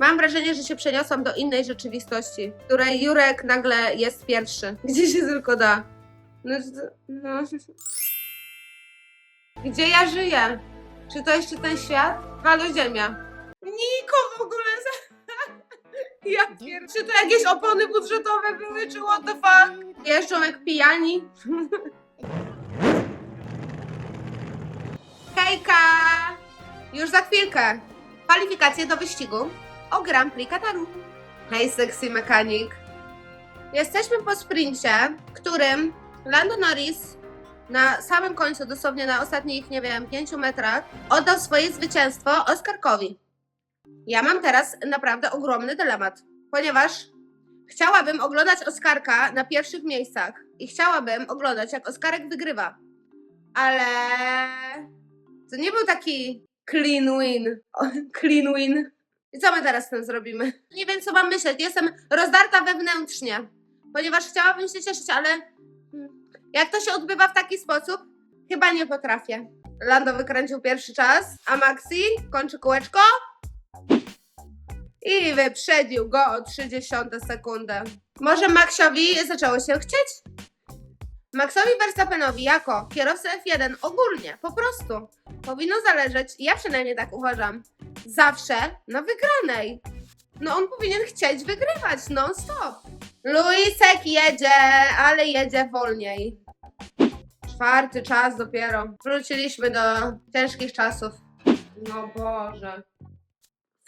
Mam wrażenie, że się przeniosłam do innej rzeczywistości, w której Jurek nagle jest pierwszy. Gdzie się tylko da. No, no. Gdzie ja żyję? Czy to jeszcze ten świat? Halo Ziemia. Niko w ogóle. za- Ja pier... Czy to jakieś opony budżetowe były, czy what the fuck? Jeżdżą jak pijani. Hejka! Już za chwilkę. Kwalifikacje do wyścigu o Grand Prix Kataru. Hej, sexy mechanik. Jesteśmy po sprincie, którym Lando Norris na samym końcu, dosłownie na ostatnich, nie wiem, pięciu metrach, oddał swoje zwycięstwo Oskarkowi. Ja mam teraz naprawdę ogromny dylemat, ponieważ chciałabym oglądać Oskarka na pierwszych miejscach i chciałabym oglądać, jak Oskarek wygrywa. Ale to nie był taki clean win. Clean win. I co my teraz z tym zrobimy? Nie wiem, co mam myśleć. Jestem rozdarta wewnętrznie, ponieważ chciałabym się cieszyć, ale hmm, jak to się odbywa w taki sposób, chyba nie potrafię. Lando wykręcił pierwszy czas, a Maxi kończy kółeczko i wyprzedził go o 30 sekundę. Może Maxowi zaczęło się chcieć? Maxowi Verstappenowi jako kierowcy F1 ogólnie, po prostu, powinno zależeć, ja przynajmniej tak uważam, zawsze na wygranej. No on powinien chcieć wygrywać non-stop. Luisek jedzie, ale jedzie wolniej. Czwarty czas dopiero. Wróciliśmy do ciężkich czasów. No Boże.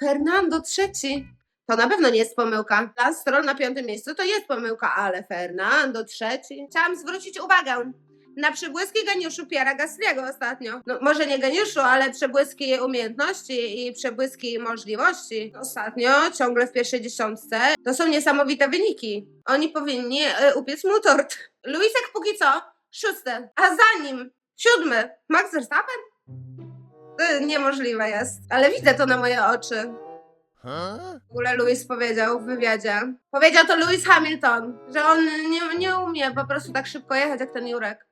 Fernando trzeci. To na pewno nie jest pomyłka. Lance Stroll na piątym miejscu to jest pomyłka, ale Fernando trzeci. Chciałam zwrócić uwagę na przebłyski geniuszu Piera Gasly'ego ostatnio. No może nie geniuszu, ale przebłyski umiejętności i przebłyski możliwości. Ostatnio ciągle w pierwszej dziesiątce. To są niesamowite wyniki. Oni powinni y, upiec mu tort. Luisek póki co szósty, a za nim siódmy Max Verstappen? To niemożliwe jest, ale widzę to na moje oczy. W ogóle Louis powiedział w wywiadzie. Powiedział to Lewis Hamilton, że on nie, nie umie po prostu tak szybko jechać jak ten Jurek.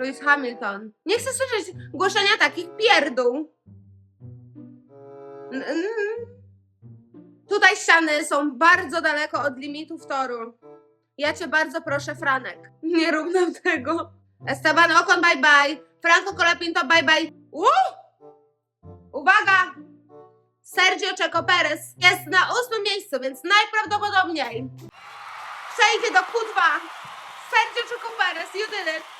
Lewis Hamilton. Nie chcę słyszeć głoszenia takich pierdół. Tutaj ściany są bardzo daleko od limitów toru. Ja cię bardzo proszę, Franek. Nie rób nam tego. Esteban Ocon, bye bye. Franco Colapinto, bye bye. Woo! Uwaga! Sergio Checo Perez jest na ósmym miejscu, więc najprawdopodobniej przejdzie do Q2. Sergio Checo Perez, you did it.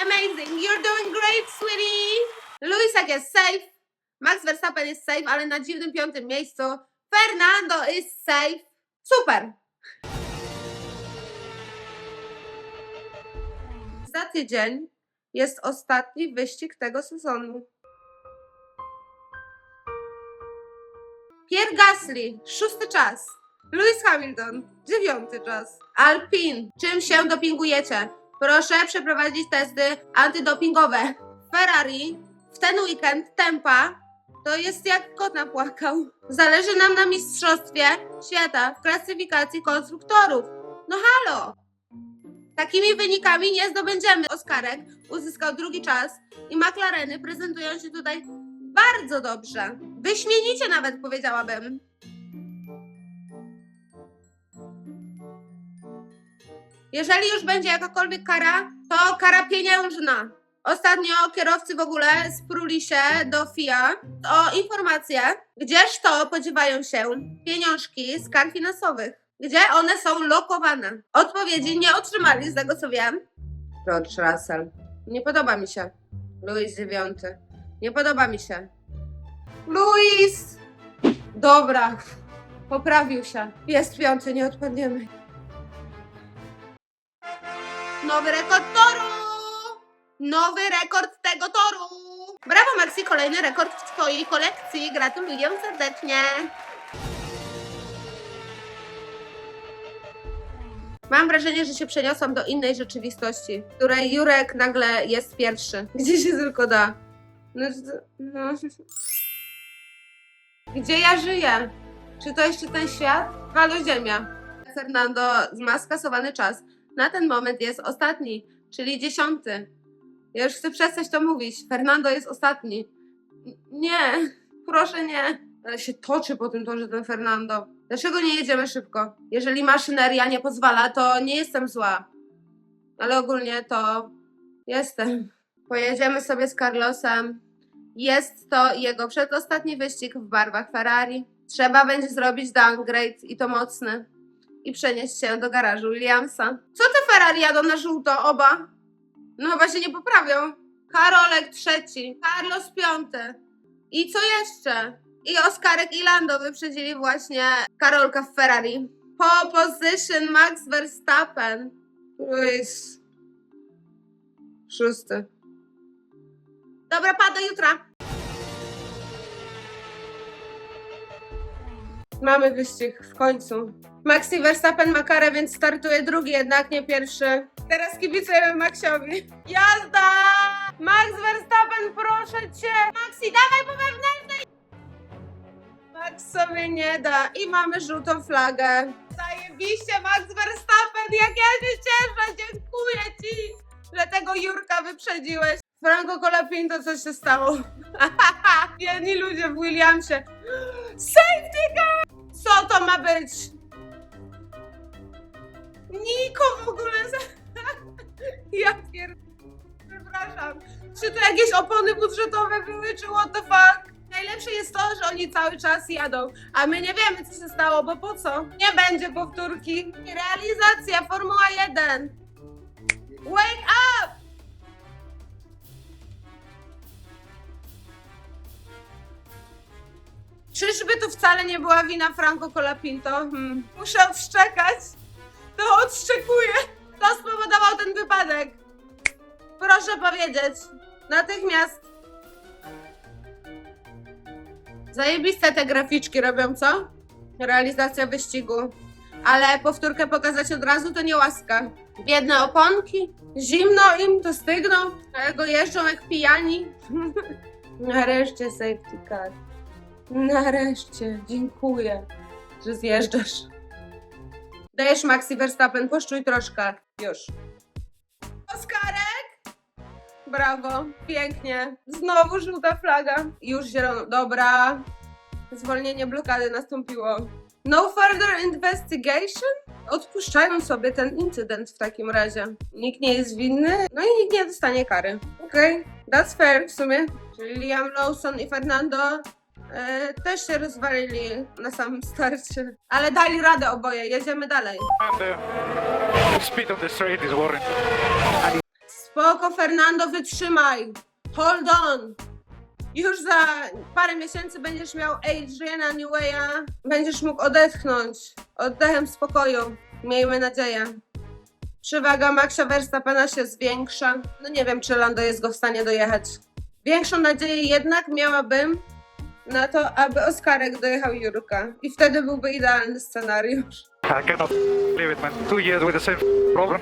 Amazing, you're doing great, sweetie. Luisek jest safe, Max Verstappen jest safe, ale na dziwnym piątym miejscu. Fernando is safe. Super. Za tydzień jest ostatni wyścig tego sezonu. Pierre Gasly, szósty czas. Lewis Hamilton, dziewiąty czas. Alpin, czym się dopingujecie? Proszę przeprowadzić testy antydopingowe. Ferrari, w ten weekend tempa to jest jak kot napłakał. Zależy nam na mistrzostwie świata w klasyfikacji konstruktorów. No halo! Takimi wynikami nie zdobędziemy. Oskarek uzyskał drugi czas i McLareny prezentują się tutaj bardzo dobrze. Wyśmienicie nawet powiedziałabym. Jeżeli już będzie jakakolwiek kara, to kara pieniężna. Ostatnio kierowcy w ogóle spruli się do FIA o informację, gdzież to podziewają się pieniążki z kar finansowych. Gdzie one są lokowane? Odpowiedzi nie otrzymali, z tego co wiem. George Russell. Nie podoba mi się. Louis dziewiąty. Nie podoba mi się. Luis! Dobra, poprawił się. Jest piąty, nie odpadniemy. Nowy rekord toru! Nowy rekord tego toru! Brawo Maxi, kolejny rekord w twojej kolekcji. Gratuluję serdecznie. Mam wrażenie, że się przeniosłam do innej rzeczywistości, w której Jurek nagle jest pierwszy. Gdzie się tylko da. No, no. Gdzie ja żyję? Czy to jeszcze ten świat? Halo Ziemia. Fernando ma skasowany czas. Na ten moment jest ostatni, czyli dziesiąty. Ja już chcę przestać to mówić. Fernando jest ostatni. Nie, proszę nie. Ale się toczy po tym torze ten Fernando. Dlaczego nie jedziemy szybko? Jeżeli maszyneria nie pozwala, to nie jestem zła. Ale ogólnie to jestem. Pojedziemy sobie z Carlosem. Jest to jego przedostatni wyścig w barwach Ferrari. Trzeba będzie zrobić downgrade i to mocny. I przenieść się do garażu Williamsa. Co te Ferrari jadą na żółto oba? No chyba się nie poprawią. Karolek trzeci, Carlos piąty. I co jeszcze? I Oskarek i Lando wyprzedzili właśnie Karolka w Ferrari. Po position Max Verstappen. Luis. Szósty. Dobra, pa, do jutra. Mamy wyścig w końcu. Maxi Verstappen ma karę, więc startuje drugi, jednak nie pierwszy. Teraz kibicujemy Maxiowi. Jazda! Max Verstappen, proszę cię! Maxi, dawaj po wewnętrznej! Max sobie nie da. I mamy żółtą flagę. Zajebiście, Max Verstappen, jak ja się cieszę! Dziękuję ci, że tego Jurka wyprzedziłeś. Franco Colapinto, co się stało? Biedni ludzie w Williamsie. Safety car! Być? Niko w ogóle. za- Ja pier... Przepraszam. Czy to jakieś opony budżetowe były, czy what the fuck? Najlepsze jest to, że oni cały czas jadą, a my nie wiemy, co się stało, bo po co? Nie będzie powtórki. Realizacja, Formuła 1. Wake up! Czyżby to wcale nie była wina Franco Colapinto? Hmm. Muszę odszczekać. To odszczekuję. Kto spowodował ten wypadek? Proszę powiedzieć. Natychmiast. Zajebiste te graficzki robią, co? Realizacja wyścigu. Ale powtórkę pokazać od razu to nie łaska. Biedne oponki. Zimno im, to stygną. A go jeżdżą jak pijani. Nareszcie safety car. Nareszcie, dziękuję, że zjeżdżasz. Dajesz Maxi Verstappen, poszczuj troszkę. Już. Oskarek! Brawo, pięknie. Znowu żółta flaga. Już zielono. Dobra. Zwolnienie blokady nastąpiło. No further investigation? Odpuszczają sobie ten incydent w takim razie. Nikt nie jest winny, no i nikt nie dostanie kary. Okej, that's fair w sumie. Czyli Liam Lawson i Fernando E, też się rozwalili na samym starcie. Ale dali radę oboje, jedziemy dalej. And the speed of the straight is worrying. Spoko, Fernando, wytrzymaj! Hold on! Już za parę miesięcy będziesz miał Adriana Newaya. Będziesz mógł odetchnąć. Oddechem spokoju. Miejmy nadzieję. Przewaga Maxa Verstappena się zwiększa. No nie wiem, czy Lando jest go w stanie dojechać. Większą nadzieję jednak miałabym na to, aby Oskarek dojechał Jurka. I wtedy byłby idealny scenariusz. I cannot believe it, man. Two years with the same problem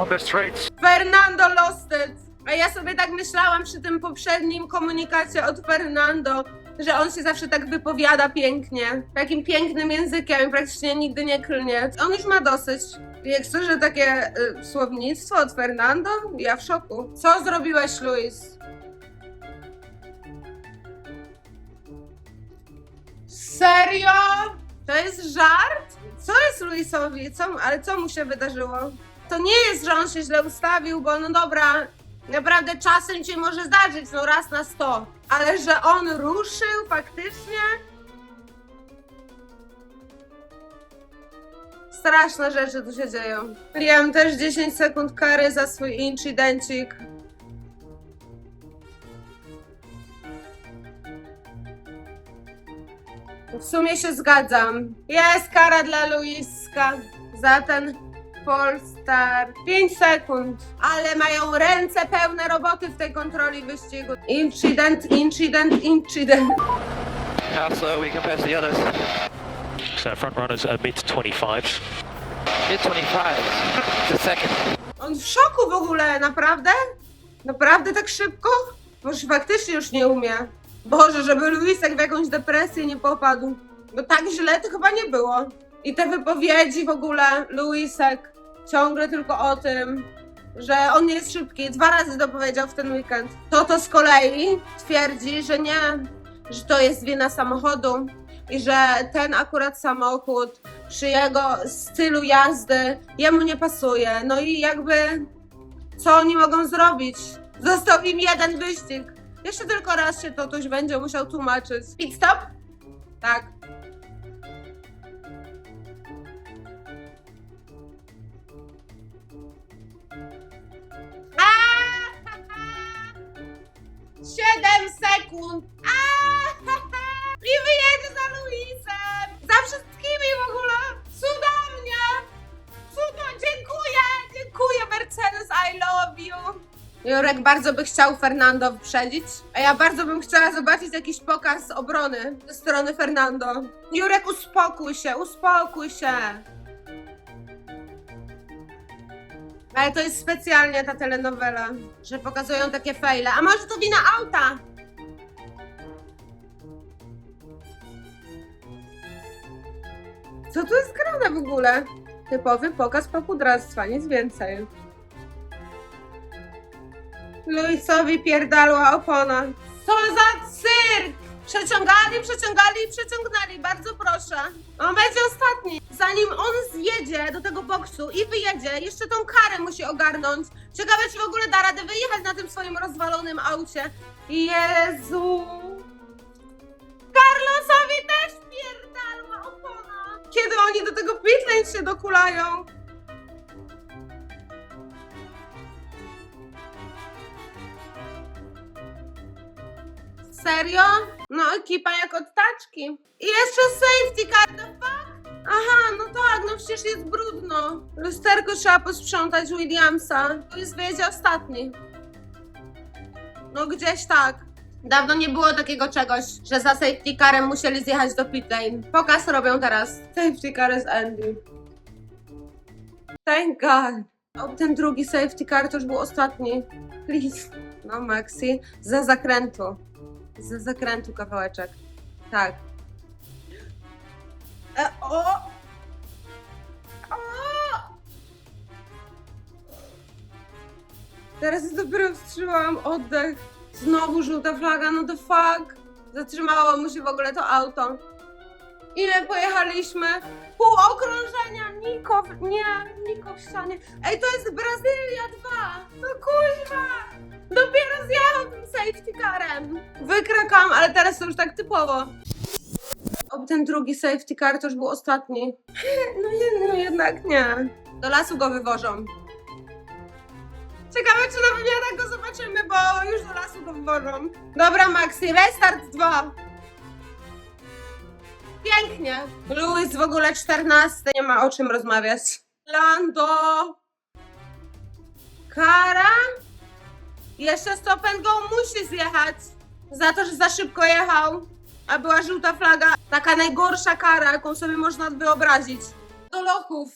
on the straights. Fernando lost it. A ja sobie tak myślałam przy tym poprzednim komunikacie od Fernando, że on się zawsze tak wypowiada pięknie. Takim pięknym językiem i praktycznie nigdy nie klnie. On już ma dosyć. Jak słyszę takie y, słownictwo od Fernando, ja w szoku. Co zrobiłeś, Luis? Serio? To jest żart? Co jest Luisowi? Co, ale co mu się wydarzyło? To nie jest, że on się źle ustawił, bo no dobra, naprawdę czasem ci może zdarzyć, no raz na sto. Ale że on ruszył faktycznie? Straszne rzeczy tu się dzieją. Liam też 10 sekund kary za swój incidencik. W sumie się zgadzam. Jest kara dla Luiska za ten Polstar. 5 sekund. Ale mają ręce pełne roboty w tej kontroli wyścigu. Incident, incident, incident. How slow we compared to the others? So front runners are mid 25. Mid 25. The second. On w szoku w ogóle, naprawdę? Naprawdę tak szybko? Może faktycznie już nie umie. Boże, żeby Luisek w jakąś depresję nie popadł. Bo tak źle to chyba nie było. I te wypowiedzi w ogóle, Luisek, ciągle tylko o tym, że on nie jest szybki. Dwa razy to powiedział w ten weekend. To to z kolei twierdzi, że nie, że to jest wina samochodu i że ten akurat samochód przy jego stylu jazdy jemu nie pasuje. No i jakby co oni mogą zrobić? Został im jeden wyścig. Jeszcze tylko raz się to ktoś będzie musiał tłumaczyć. Pit stop? Tak. Siedem sekund. I wyjedzie za Luisem. Za wszystkimi w ogóle. Cudownie. Dziękuję. Dziękuję Mercedes. I love you. Jurek bardzo by chciał Fernando wyprzedzić, a ja bardzo bym chciała zobaczyć jakiś pokaz obrony ze strony Fernando. Jurek, uspokój się, uspokój się. Ale to jest specjalnie ta telenowela, że pokazują takie fejle. A może to wina auta? Co tu jest grane w ogóle? Typowy pokaz papudrastwa, nic więcej. Luisowi pierdalła opona. Co za cyrk! Przeciągali, przeciągali i przeciągnęli, bardzo proszę. On będzie ostatni. Zanim on zjedzie do tego boksu i wyjedzie, jeszcze tą karę musi ogarnąć. Ciekawe, czy w ogóle da radę wyjechać na tym swoim rozwalonym aucie. Jezu! Carlosowi też pierdalła opona. Kiedy oni do tego pitlane się dokulają? Serio? No ekipa jak od taczki. I jeszcze safety car, the fuck? Aha, no tak, no przecież jest brudno. Lusterko trzeba posprzątać Williamsa. To jest wyjedzie ostatni. No gdzieś tak. Dawno nie było takiego czegoś, że za safety carem musieli zjechać do pit lane. Pokaz robią teraz. Safety car jest Andy. Thank God. O, ten drugi safety car to już był ostatni. Please. No Maxi, za zakrętu. Za zakrętu kawałeczek. Tak. E, o! O! Teraz dopiero wstrzymałam oddech. Znowu żółta flaga, no the fuck. Zatrzymało mu się w ogóle to auto. Ile pojechaliśmy? Pół okrążenia, Niko, w- nie, Niko w ścianie. Ej, to jest Brazylia 2. No kuźwa. Dopiero zjechał tym safety carem. Wykrakam, ale teraz to już tak typowo. Ob ten drugi safety car to już był ostatni. No, jed- no jednak nie. Do lasu go wywożą. Ciekawe, czy na wymiarach go zobaczymy, bo już do lasu go wywożą. Dobra, Maxi, restart 2. Pięknie. Louis w ogóle 14. Nie ma o czym rozmawiać. Lando. Kara? Jeszcze stop and go musi zjechać. Za to, że za szybko jechał. A była żółta flaga. Taka najgorsza kara, jaką sobie można wyobrazić. Do lochów.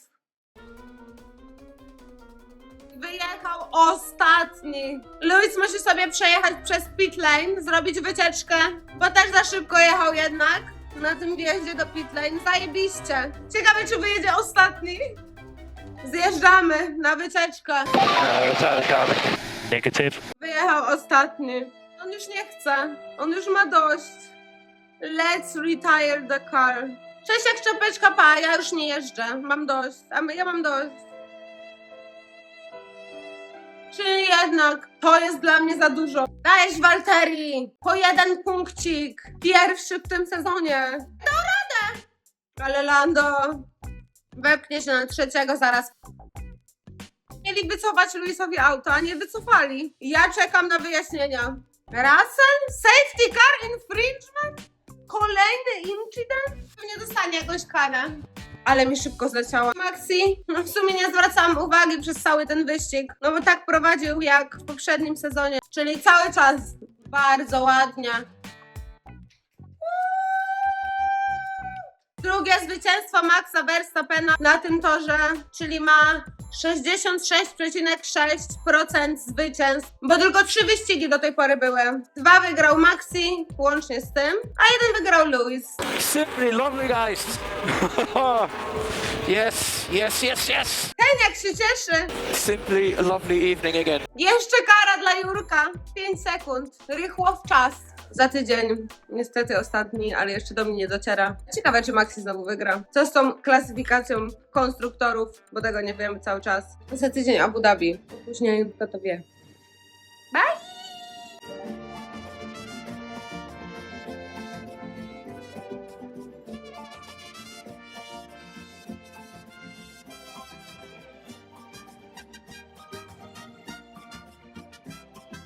Wyjechał ostatni. Louis musi sobie przejechać przez pit lane, zrobić wycieczkę, bo też za szybko jechał jednak na tym wjeździe do pit lane. Zajebiście. Ciekawe, czy wyjedzie ostatni. Zjeżdżamy na wycieczkę. Negative. Wyjechał ostatni. On już nie chce. On już ma dość. Let's retire the car. Cześć jak czapeczka pa, ja już nie jeżdżę. Mam dość. A my, ja mam dość. Czyli jednak to jest dla mnie za dużo. Dajesz Walterii! Po jeden punkcik. Pierwszy w tym sezonie. Dał radę! Ale Lando wepchnie się na trzeciego zaraz. Mieli wycofać Luisowi auto, a nie wycofali. Ja czekam na wyjaśnienia. Russell? Safety car infringement? Kolejny incydent? Pewnie dostanie jakąś karę. Ale mi szybko zleciało. Maxi, no w sumie nie zwracałam uwagi przez cały ten wyścig, no bo tak prowadził jak w poprzednim sezonie, czyli cały czas. Bardzo ładnie. Drugie zwycięstwo Maxa Verstappena na tym torze, czyli ma 66,6% zwycięstw, bo tylko trzy wyścigi do tej pory były. Dwa wygrał Maxi, łącznie z tym, a jeden wygrał Lewis. Simply lovely, guys. yes, yes, yes, yes. Ten jak się cieszy. Simply a lovely evening again. Jeszcze kara dla Jurka. 5 sekund. Rychło w czas. Za tydzień, niestety ostatni, ale jeszcze do mnie nie dociera. Ciekawe, czy Maxi znowu wygra. Co z tą klasyfikacją konstruktorów, bo tego nie wiemy cały czas. Za tydzień Abu Dhabi, później kto to wie.